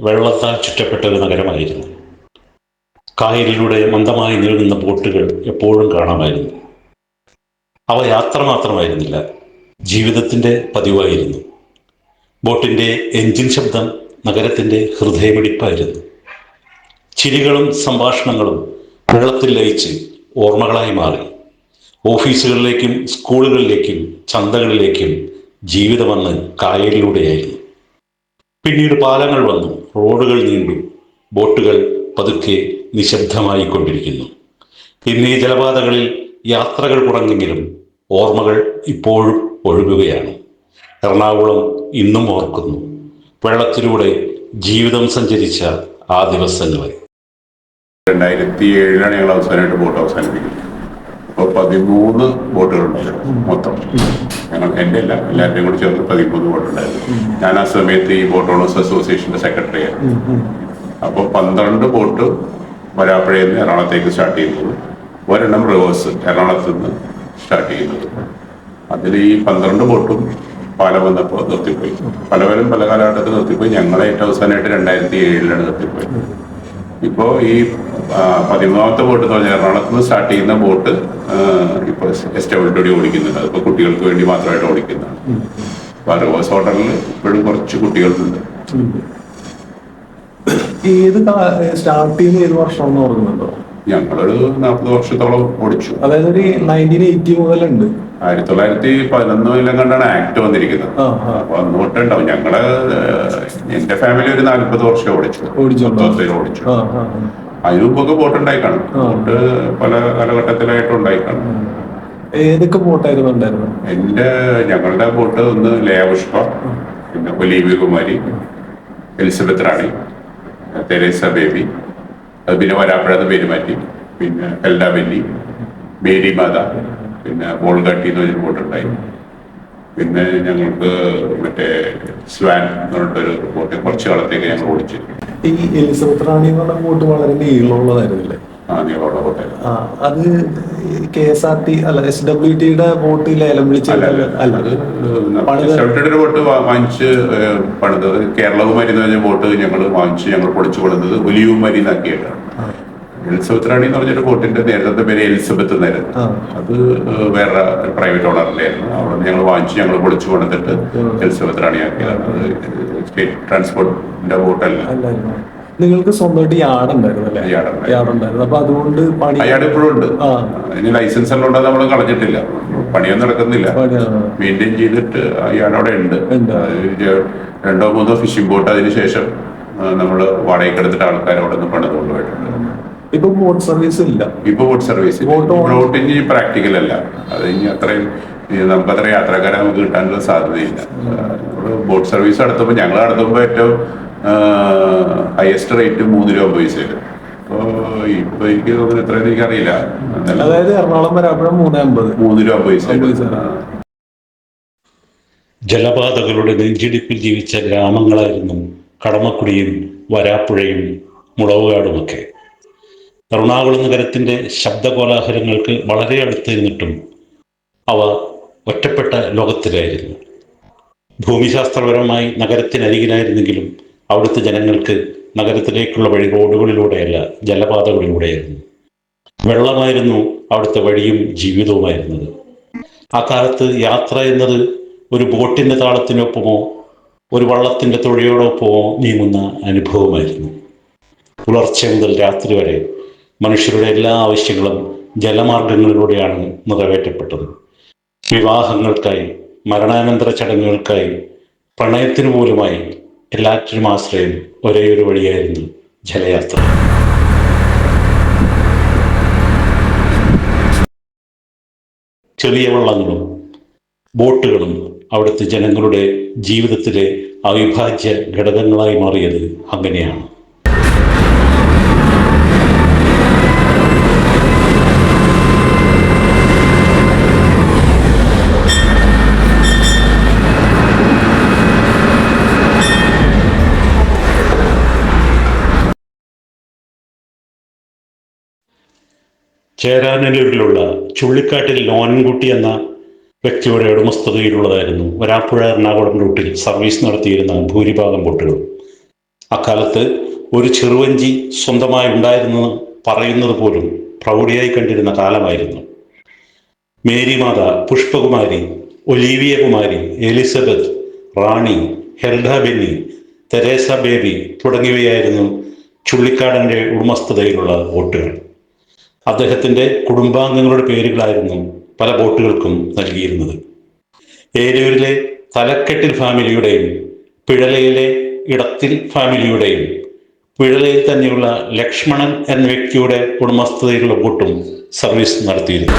വെള്ളത്താൽ ചുറ്റപ്പെട്ട ഒരു നഗരമായിരുന്നു. കായലിലൂടെ മന്ദമായി നീളുന്ന ബോട്ടുകൾ എപ്പോഴും കാണാമായിരുന്നു. അവ യാത്ര മാത്രമായിരുന്നില്ല ജീവിതത്തിന്റെ പതിവായിരുന്നു. ബോട്ടിന്റെ എഞ്ചിൻ ശബ്ദം നഗരത്തിന്റെ ഹൃദയമിടിപ്പായിരുന്നു. ചിരികളും സംഭാഷണങ്ങളും വെള്ളത്തിൽ ലയിച്ച് ഓർമ്മകളായി മാറി. ഓഫീസുകളിലേക്കും സ്കൂളുകളിലേക്കും ചന്തകളിലേക്കും ജീവിതമെന്ന് കായലിലൂടെയായിരുന്നു. പിന്നീട് പാലങ്ങൾ വന്നു. റോഡുകൾ നീണ്ടു. ബോട്ടുകൾ പതുക്കെ നിശബ്ദമായി കൊണ്ടിരിക്കുന്നു ഇന്ന് ജലപാതകളിൽ യാത്രകൾ കുറഞ്ഞെങ്കിലും ഓർമ്മകൾ ഇപ്പോഴും ഒഴുകുകയാണ്. എറണാകുളം ഇന്നും ഓർക്കുന്നു. വെള്ളത്തിലൂടെ ജീവിതം സഞ്ചരിച്ച ആ ദിവസങ്ങളെ രണ്ടായിരത്തി ഏഴിലാണ് ഞങ്ങൾ അവസാനമായിട്ട് ബോട്ട് അവസാനിപ്പിക്കുന്നത്. അപ്പോൾ പതിമൂന്ന് ബോട്ടുകളുണ്ടായിരുന്നു മൊത്തം. ഞങ്ങൾ എന്റെ അല്ല എല്ലാവരുടെയും കൂടി ചേർന്ന് പതിമൂന്ന് ബോട്ടുണ്ടായിരുന്നു ഞാൻ ആ സമയത്ത് ഈ ബോട്ട് ഓണേഴ്സ് അസോസിയേഷന്റെ സെക്രട്ടറി ആയിരുന്നു. അപ്പോൾ പന്ത്രണ്ട് ബോട്ട് വരാപ്പുഴയിൽ നിന്ന് എറണാകുളത്തേക്ക് സ്റ്റാർട്ട് ചെയ്യുന്നത് ഒരെണ്ണം റിവേഴ്സ് എറണാകുളത്ത് നിന്ന് സ്റ്റാർട്ട് ചെയ്യുന്നത് അതിൽ ഈ പന്ത്രണ്ട് ബോട്ടും പാലം വന്നപ്പോൾ നിർത്തിപ്പോയി. പലവരും പല കാലഘട്ടത്തിൽ നിർത്തിപ്പോയി. ഞങ്ങളെ ഏറ്റവും അവസാനമായിട്ട് രണ്ടായിരത്തി ഏഴിലാണ് നിർത്തിപ്പോയത്. ഇപ്പോൾ ഈ പതിമൂന്നാമത്തെ ബോട്ട് എന്ന് പറഞ്ഞാൽ എറണാകുളത്ത് നിന്ന് സ്റ്റാർട്ട് ചെയ്യുന്ന ബോട്ട് ഇപ്പൊ എസ്റ്റബിലിറ്റി ഓടിക്കുന്നുണ്ട്. അതിപ്പോ കുട്ടികൾക്ക് വേണ്ടി മാത്രമായിട്ട് ഓടിക്കുന്നതാണ്. അപ്പൊ റിവേഴ്സ് ഓർഡറിൽ ഇപ്പോഴും കുറച്ച് കുട്ടികളുണ്ട്. ഏത് സ്റ്റാർട്ട് ചെയ്യുന്ന ഏത് വർഷം എന്ന് ഓർക്കുന്നുണ്ടോ? ഞങ്ങളൊരു നാൽപ്പത് വർഷത്തോളം ഓടിച്ചു. അതായത് ഒരു നയന്റീൻ എയ്റ്റി മുതലുണ്ട്. ആയിരത്തി തൊള്ളായിരത്തി പതിനൊന്നിലും കണ്ടാണ് ആക്ട് വന്നിരിക്കുന്നത്. അപ്പൊ അന്ന് തൊട്ടുണ്ടാവും. ഞങ്ങൾ എന്റെ ഫാമിലി ഒരു നാല്പത് വർഷം ഓടിച്ചു ഓടിച്ചു ഓടിച്ചു. അതിന് മുമ്പൊക്കെ ബോട്ട് ഉണ്ടായി കാണും. ബോട്ട് പല കാലഘട്ടത്തിലായിട്ട് ഉണ്ടായി കാണും ഏതൊക്കെ ബോട്ടായിരുന്നു ഉണ്ടായിരുന്നു എന്റെ ഞങ്ങളുടെ ബോട്ട് ഒന്ന് ലേപുഷ്പ പിന്നെ Olivia Kumari Elizabeth Rani Teresa Baby അത് പിന്നെ വരാപ്പുഴത്ത് പേര് മാറ്റി പിന്നെ ബെല്ലി മേരി മാത പിന്നെ ബോൾഗട്ടി എന്ന് പറഞ്ഞൊരു ബോട്ടുണ്ടായി പിന്നെ ഞങ്ങൾക്ക് മറ്റേ സ്വാൻ എന്ന് പറഞ്ഞിട്ടൊരു ബോട്ട് കുറച്ച് കാലത്തേക്ക് ഞങ്ങൾ ഓടിച്ചു ഈ എലിസബത്ത് റാണി എന്ന് പറഞ്ഞ ബോട്ട് വളരെ നീളമുള്ളതായിരുന്നില്ലേ അത് കെ എസ് ആർ ടി അല്ല എസ് ഡബ്ല്യു ടിയുടെ ബോട്ട് ലേലം വിളിച്ച ബോട്ട് വാങ്ങിച്ച് പണിത് കേരളകുമാരി എന്ന് പറഞ്ഞ ബോട്ട് ഞങ്ങൾ വാങ്ങിച്ച് ഞങ്ങൾ പൊടിച്ചു കൊടുത്തത് ഒലിയുമാരി എന്നാക്കിയിട്ടാണ് എലിസബത്ത് റാണി എന്ന് പറഞ്ഞൊരു ബോട്ടിന്റെ നേരത്തെ പേര് എലിസബത്ത് എന്നായിരുന്നു. അത് വേറെ പ്രൈവറ്റ് ഓണറിലായിരുന്നു അവിടെ ഞങ്ങൾ വാങ്ങിച്ചു ഞങ്ങൾ പൊളിച്ചു കൊടുത്തിട്ട് എലിസബത്ത് റാണി ആക്കിയതാണ് അത് സ്റ്റേറ്റ് ട്രാൻസ്പോർട്ടിന്റെ ബോട്ടല്ല. നിങ്ങൾക്ക് സ്വന്തമായിട്ട് യാർഡ് ഉണ്ടായിരുന്നു. യാർഡ് ഉണ്ടായിരുന്നു. അപ്പൊ അതുകൊണ്ട് പണി അയാൾ ഇപ്പോഴും ഉണ്ട്. അതിന് ലൈസൻസ് എല്ലാം ഉണ്ടെന്ന് നമ്മൾ കളഞ്ഞിട്ടില്ല. പണിയൊന്നും നടക്കുന്നില്ല. മെയിന്റെയിൻ ചെയ്തിട്ട് അയാൾ അവിടെ ഉണ്ട്. രണ്ടോ മൂന്നോ ഫിഷിംഗ് ബോട്ട് അതിനുശേഷം നമ്മൾ വാടകയ്ക്ക് എടുത്തിട്ട് ആൾക്കാർ അവിടെ നിന്ന് ഇപ്പൊ ബോട്ട് സർവീസ് ഇല്ല. ഇപ്പൊ ബോട്ട് സർവീസ് Boat ബോട്ട് ഇനി പ്രാക്ടിക്കൽ അല്ല. അത് ഇനി അത്രയും ഈ നമുക്ക് അത്ര യാത്രക്കാരെ നമുക്ക് കിട്ടാനുള്ള സാധ്യതയില്ല. ബോട്ട് സർവീസ് നടത്തുമ്പോൾ ഞങ്ങൾ നടത്തുമ്പോൾ ഏറ്റവും ഹയസ്റ്റ് റേറ്റ് മൂന്ന് രൂപ അപ്പോൾ ഇപ്പൊ എനിക്ക് തോന്നുന്നു എത്രയെന്ന് എനിക്കറിയില്ല. അതായത് എറണാകുളം വരാപ്പുഴ മൂന്ന് അമ്പത് മൂന്ന് രൂപ പൈസ പൈസ. ജലപാതകളുടെ നെഞ്ചിടിപ്പിൽ ജീവിച്ച ഗ്രാമങ്ങളായിരുന്നു കടമക്കുടിയും വരാപ്പുഴയും മുളവുകാടുമൊക്കെ. എറണാകുളം നഗരത്തിന്റെ ശബ്ദകോലാഹലങ്ങൾക്ക് വളരെ അടുത്തിരുന്നിട്ടും അവ ഒറ്റപ്പെട്ട ലോകത്തിലായിരുന്നു. ഭൂമിശാസ്ത്രപരമായി നഗരത്തിനരികിലായിരുന്നെങ്കിലും അവിടുത്തെ ജനങ്ങൾക്ക് നഗരത്തിലേക്കുള്ള വഴി റോഡുകളിലൂടെയല്ല ജലപാതകളിലൂടെയായിരുന്നു. വെള്ളമായിരുന്നു അവിടുത്തെ വഴിയും ജീവിതവുമായിരുന്നത്. ആ കാലത്ത് യാത്ര എന്നത് ഒരു ബോട്ടിന്റെ താളത്തിനൊപ്പമോ ഒരു വള്ളത്തിന്റെ തൊഴിയോടൊപ്പമോ നീങ്ങുന്ന അനുഭവമായിരുന്നു. പുലർച്ചെ മുതൽ രാത്രി വരെ മനുഷ്യരുടെ എല്ലാ ആവശ്യങ്ങളും ജലമാർഗങ്ങളിലൂടെയാണ് നിറവേറ്റപ്പെട്ടത്. വിവാഹങ്ങൾക്കായി മരണാനന്തര ചടങ്ങുകൾക്കായി പ്രണയത്തിനു പോലുമായി എല്ലാറ്റിനും ആശ്രയം ഒരേ ഒരു വഴിയായിരുന്നു ജലയാത്ര. ചെറിയ വള്ളങ്ങളും ബോട്ടുകളും അവിടുത്തെ ജനങ്ങളുടെ ജീവിതത്തിലെ അവിഭാജ്യ ഘടകങ്ങളായി മാറിയത് അങ്ങനെയാണ്. ചേരാനല്ലൂരിലുള്ള ചുള്ളിക്കാട്ടിൽ ലോനൻകുട്ടി എന്ന വ്യക്തിയുടെ ഉടമസ്ഥതയിലുള്ളതായിരുന്നു. വരാപ്പുഴ എറണാകുളം റൂട്ടിൽ സർവീസ് നടത്തിയിരുന്ന ഭൂരിഭാഗം ബോട്ടുകൾ അക്കാലത്ത് ഒരു ചെറുവഞ്ചി സ്വന്തമായി ഉണ്ടായിരുന്നു പറയുന്നത് പോലും പ്രൗഢിയായി കണ്ടിരുന്ന കാലമായിരുന്നു. Marymatha Pushpakumari Olivia Kumari Elizabeth Rani Helda Benny Teresa Baby തുടങ്ങിയവയായിരുന്നു ചുള്ളിക്കാടന്റെ ഉടമസ്ഥതയിലുള്ള ബോട്ടുകൾ. അദ്ദേഹത്തിന്റെ കുടുംബാംഗങ്ങളുടെ പേരുകളായിരുന്നു പല ബോട്ടുകൾക്കും നൽകിയിരുന്നത്. ഏരൂരിലെ തലക്കെട്ടിൽ ഫാമിലിയുടെയും പിഴലയിലെ ഇടത്തിൽ ഫാമിലിയുടെയും പിഴലയിൽ തന്നെയുള്ള ലക്ഷ്മണൻ എന്ന വ്യക്തിയുടെ ഉടമസ്ഥതയിലുള്ള ബോട്ടും സർവീസ് നടത്തിയിരുന്നു.